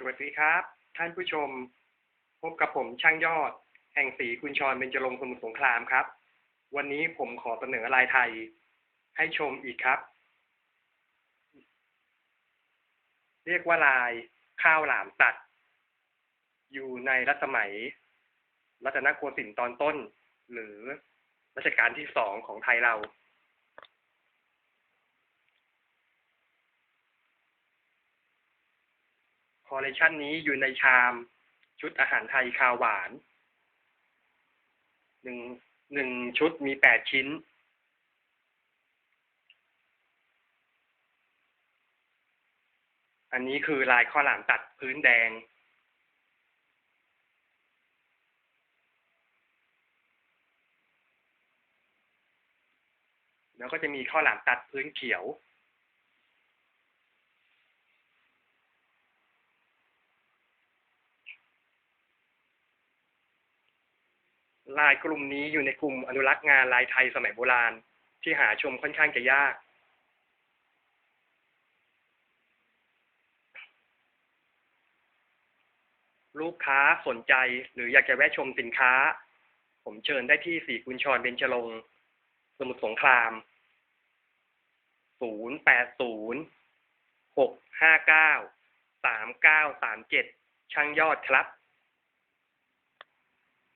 สวัสดีครับ ท่านผู้ชม พบกับผมช่างยอด แห่งศรีคุณชรเบญจรงค์สมุทรสงครามครับ วันนี้ผมขอเสนอลายไทย ให้ชมอีกครับ เรียกว่าลายข้าวหลามตัด อยู่ในรัชสมัย รัตนโกสินทร์ตอนต้น หรือรัชกาลที่สองของไทยเรา คอลเลคชันนี้อยู่ในชาม ชุดอาหารไทยคาวหวานหนึ่งหนึ่งชุดมีแปดชิ้น อันนี้คือลายข้าวหลามตัดพื้นแดง แล้วก็จะมีข้าวหลามตัดพื้นเขียว ลายกลุ่มนี้อยู่ในกลุ่มอนุรักษ์งานลายไทยสมัยโบราณ ที่หาชมค่อนข้างจะยาก ลูกค้าสนใจหรืออยากจะแวะชมสินค้า ผมเชิญได้ที่สีกุญชรเบญจรงสมุทรสงครามศูนย์แปดศูนย์หกห้าเก้าสามเก้าสามเจ็ดช่างยอดครับ